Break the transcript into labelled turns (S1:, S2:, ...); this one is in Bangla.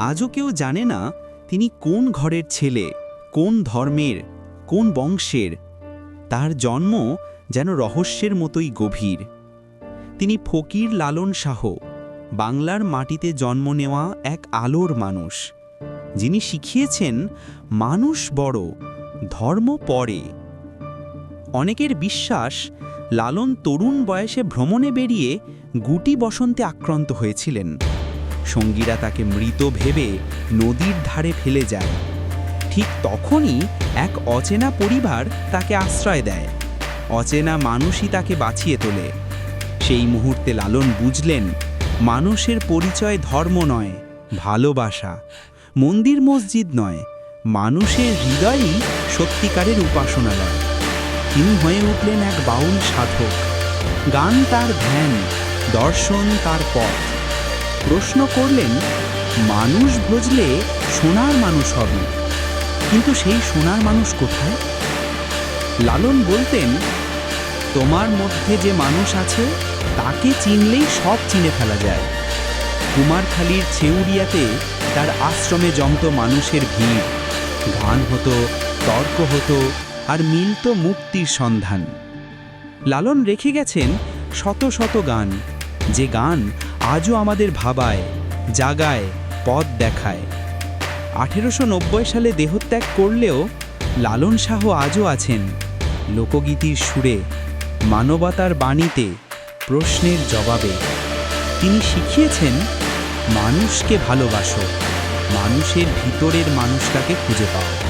S1: আজও কেউ জানে না তিনি কোন ঘরের ছেলে, কোন ধর্মের, কোন বংশের। তার জন্ম যেন রহস্যের মতোই গভীর। তিনি ফকির লালন শাহ, বাংলার মাটিতে জন্ম নেওয়া এক আলোর মানুষ। যিনি শিখিয়েছেন, মানুষ বড়, ধর্ম পরে। অনেকের বিশ্বাস, লালন তরুণ বয়সে ভ্রমণে বেরিয়ে গুটি বসন্তে আক্রান্ত হয়েছিলেন। সঙ্গীরা তাকে মৃত ভেবে নদীর ধারে ফেলে যায়। ঠিক তখনই এক অচেনা পরিবার তাকে আশ্রয় দেয়। অচেনা মানুষই তাকে বাঁচিয়ে তোলে। সেই মুহূর্তে লালন বুঝলেন, মানুষের পরিচয় ধর্ম নয়, ভালোবাসা। মন্দির মসজিদ নয়, মানুষের হৃদয়ই সত্যিকারের উপাসনালয়। তিনি হয়ে উঠলেন এক বাউল সাধক। গান তার ধ্যান, দর্শন তার পথ। প্রশ্ন করলেন, মানুষ ভজলে সোনার মানুষ হবে। কিন্তু সেই সোনার মানুষ কোথায়? লালন বলতেন, তোমার মধ্যে যে মানুষ আছে, তাকে চিনলেই সব চিনে ফেলা যায়। কুমারখালীর ছেউরিয়াতে তার আশ্রমে জমত মানুষের ভিড়। গান হতো, তর্ক হতো আর মিলত মুক্তির সন্ধান। লালন রেখে গেছেন শত শত গান। যে গান আজও আমাদের ভাবায়, জাগায়, পথ দেখায়। আঠেরোশো নব্বই সালে দেহত্যাগ করলেও লালন শাহ আজও আছেন। লোকগীতির সুরে, মানবতার বাণীতে প্রশ্নের জবাবে। তিনি শিখিয়েছেন, মানুষকে ভালোবাসো, মানুষের ভিতরের মানুষটাকে খুঁজে পাও।